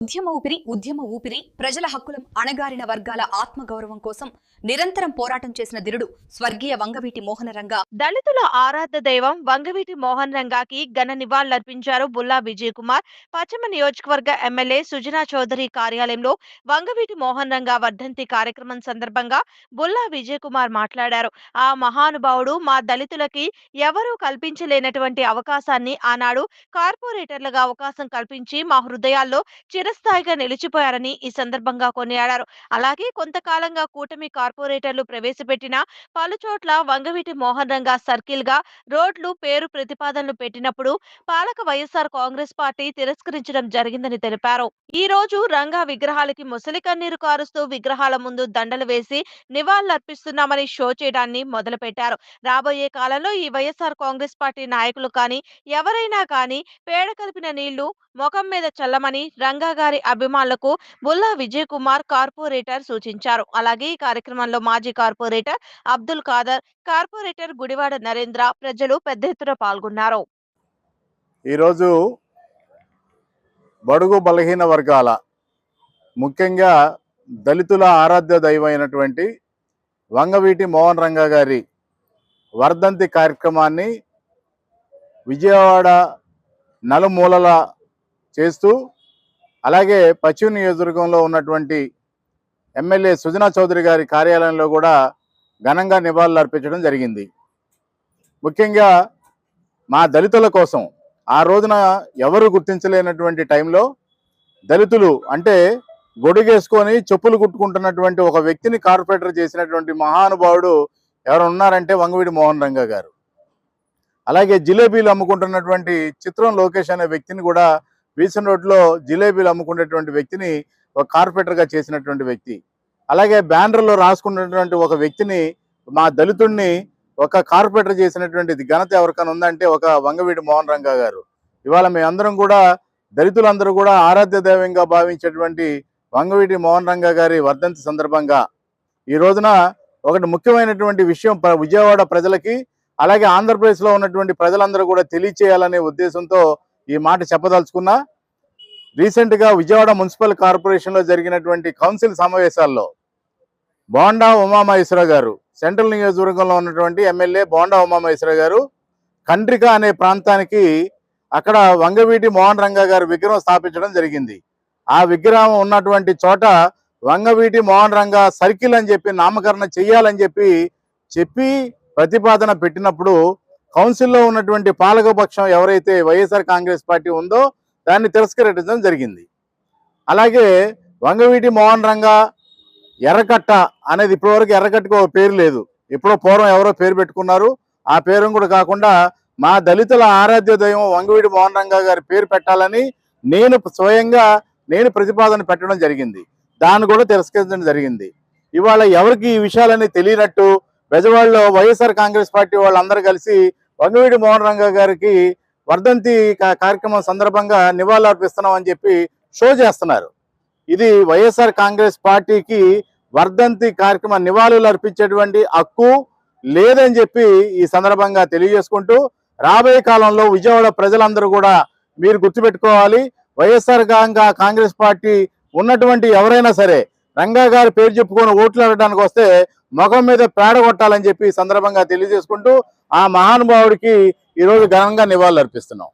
ఉద్యమ ఊపిరి ఉద్యమ ఊపిరి ప్రజల హక్కులం అణగారిన వర్గాల ఆత్మగౌరవం కోసం నిరంతరం పోరాటం చేసిన దిరుడు స్వర్గీయ వంగవీటి మోహనరంగ. దళితుల ఆరాధ దైవం వంగవీటి మోహన్ రంగాకి ఘన నివాళులర్పించారు బుల్లా విజయ్ కుమార్ పశ్చిమ నియోజకవర్గ ఎమ్మెల్యే సుజనా చౌదరి కార్యాలయంలో వంగవీటి మోహన్ రంగా వర్ధంతి కార్యక్రమం సందర్భంగా బుల్లా విజయ్ కుమార్ మాట్లాడారు. ఆ మహానుభావుడు మా దళితులకి ఎవరూ కల్పించలేనటువంటి అవకాశాన్ని ఆనాడు కార్పొరేటర్లుగా అవకాశం కల్పించి మా హృదయాల్లో చిరస్థాయిగా నిలిచిపోయారని ఈ సందర్భంగా కొనియాడారు. అలాగే కొంతకాలంగా కూటమి కార్పొరేటర్లు ప్రవేశపెట్టిన పలుచోట్ల వంగవీటి మోహన్ రంగా సర్కిల్గా రోడ్లు పేరు ప్రతిపాదనలు పెట్టినప్పుడు పాలక వైఎస్ఆర్ కాంగ్రెస్ పార్టీ తిరస్కరించడం జరిగిందని తెలిపారు. ఈ రోజు రంగా విగ్రహాలకి ముసలి కన్నీరు కారుస్తూ విగ్రహాల ముందు దండలు వేసి నివాళులర్పిస్తున్నామని షో చేయడాన్ని మొదలుపెట్టారు. రాబోయే కాలంలో ఈ వైఎస్ఆర్ కాంగ్రెస్ పార్టీ నాయకులు కానీ ఎవరైనా కానీ పేడ కలిపిన నీళ్ళు ముఖం మీద చల్లమని రంగా గారి అభిమానులకు బుల్లా విజయ్ కుమార్ కార్పొరేటర్ సూచించారు. అలాగే ఈ కార్యక్రమంలో మాజీ కార్పొరేటర్ అబ్దుల్ ఖాదర్ కార్పొరేటర్ గుడివాడ నరేంద్ర ప్రజలు పెద్ద ఎత్తున పాల్గొన్నారు. ఈరోజు బడుగు బలహీన వర్గాల ముఖ్యంగా దళితుల ఆరాధ్య దైవమైనటువంటి వంగవీటి మోహన్ రంగా గారి వర్ధంతి కార్యక్రమాన్ని విజయవాడ నలుమూలల చేస్తూ అలాగే పశ్చిమ నియోజకవర్గంలో ఉన్నటువంటి ఎమ్మెల్యే సుజనా చౌదరి గారి కార్యాలయంలో కూడా ఘనంగా నివాళులు అర్పించడం జరిగింది. ముఖ్యంగా మా దళితుల కోసం ఆ రోజున ఎవరు గుర్తించలేనటువంటి టైంలో దళితులు అంటే గొడుగేసుకొని చెప్పులు కుట్టుకుంటున్నటువంటి ఒక వ్యక్తిని కార్పొరేటర్ చేసినటువంటి మహానుభావుడు ఎవరు ఉన్నారంటే వంగవీడి మోహన్ రంగ గారు. అలాగే జిలేబీలు అమ్ముకుంటున్నటువంటి చిత్రం లోకేష్ అనే వ్యక్తిని కూడా బీసన్ రోడ్లో జిలేబీలు అమ్ముకునేటువంటి వ్యక్తిని ఒక కార్పొరేటర్గా చేసినటువంటి వ్యక్తి. అలాగే బ్యానర్లో రాసుకున్నటువంటి ఒక వ్యక్తిని మా దళితుడిని ఒక కార్పొరేటర్ చేసినటువంటి ఘనత ఎవరికైనా ఉందంటే ఒక వంగవీడి మోహన్ రంగా గారు. ఇవాళ మేమందరం కూడా దళితులందరూ కూడా ఆరాధ్య దైవంగా భావించేటువంటి వంగవీటి మోహన్ రంగా గారి వర్ధంతి సందర్భంగా ఈ రోజున ఒకటి ముఖ్యమైనటువంటి విషయం విజయవాడ ప్రజలకి అలాగే ఆంధ్రప్రదేశ్లో ఉన్నటువంటి ప్రజలందరూ కూడా తెలియచేయాలనే ఉద్దేశంతో ఈ మాట చెప్పదలుచుకున్నా రీసెంట్గా విజయవాడ మున్సిపల్ కార్పొరేషన్లో జరిగినటువంటి కౌన్సిల్ సమావేశాల్లో బోండా ఉమామహేశ్వర గారు సెంట్రల్ నియోజకవర్గంలో ఉన్నటువంటి ఎమ్మెల్యే బోండా ఉమామహేశ్వర గారు కండ్రిక అనే ప్రాంతానికి అక్కడ వంగవీటి మోహన్ రంగా గారు విగ్రహం స్థాపించడం జరిగింది. ఆ విగ్రహం ఉన్నటువంటి చోట వంగవీటి మోహన్ రంగా సర్కిల్ అని చెప్పి నామకరణ చెయ్యాలని చెప్పి చెప్పి ప్రతిపాదన పెట్టినప్పుడు కౌన్సిల్లో ఉన్నటువంటి పాలకపక్షం ఎవరైతే వైఎస్ఆర్ కాంగ్రెస్ పార్టీ ఉందో దాన్ని తిరస్కరించడం జరిగింది. అలాగే వంగవీటి మోహన్ రంగా ఎర్రకట్ట అనేది ఇప్పటివరకు ఎర్రకట్టకు ఒక పేరు లేదు. ఎప్పుడో పూర్వం ఎవరో పేరు పెట్టుకున్నారు. ఆ పేరు కూడా కాకుండా మా దళితుల ఆరాధ్య దైవం వంగవీటి మోహన్ రంగా గారి పేరు పెట్టాలని నేను స్వయంగా నేను ప్రతిపాదన పెట్టడం జరిగింది. దాన్ని కూడా తిరస్కరించడం జరిగింది. ఇవాళ ఎవరికి ఈ విషయాలన్నీ తెలియనట్టు బెజవాడలో వైఎస్ఆర్ కాంగ్రెస్ పార్టీ వాళ్ళందరూ కలిసి వంగవీటి మోహన్ రంగా గారికి వర్ధంతి కార్యక్రమం సందర్భంగా నివాళులర్పిస్తున్నాం అని చెప్పి షో చేస్తున్నారు. ఇది వైఎస్ఆర్ కాంగ్రెస్ పార్టీకి వర్ధంతి కార్యక్రమం నివాళులు అర్పించేటువంటి హక్కు లేదని చెప్పి ఈ సందర్భంగా తెలియజేసుకుంటూ రాబోయే కాలంలో విజయవాడ ప్రజలందరూ కూడా మీరు గుర్తుపెట్టుకోవాలి. వైఎస్ఆర్ కాంగ్రెస్ పార్టీ ఉన్నటువంటి ఎవరైనా సరే రంగా గారి పేరు చెప్పుకొని ఓట్లు అడగడానికి వస్తే ముఖం మీద పేడ కొట్టాలని చెప్పి సందర్భంగా తెలియజేసుకుంటూ ఆ మహానుభావుడికి ఈరోజు ఘనంగా నివాళులు అర్పిస్తున్నాం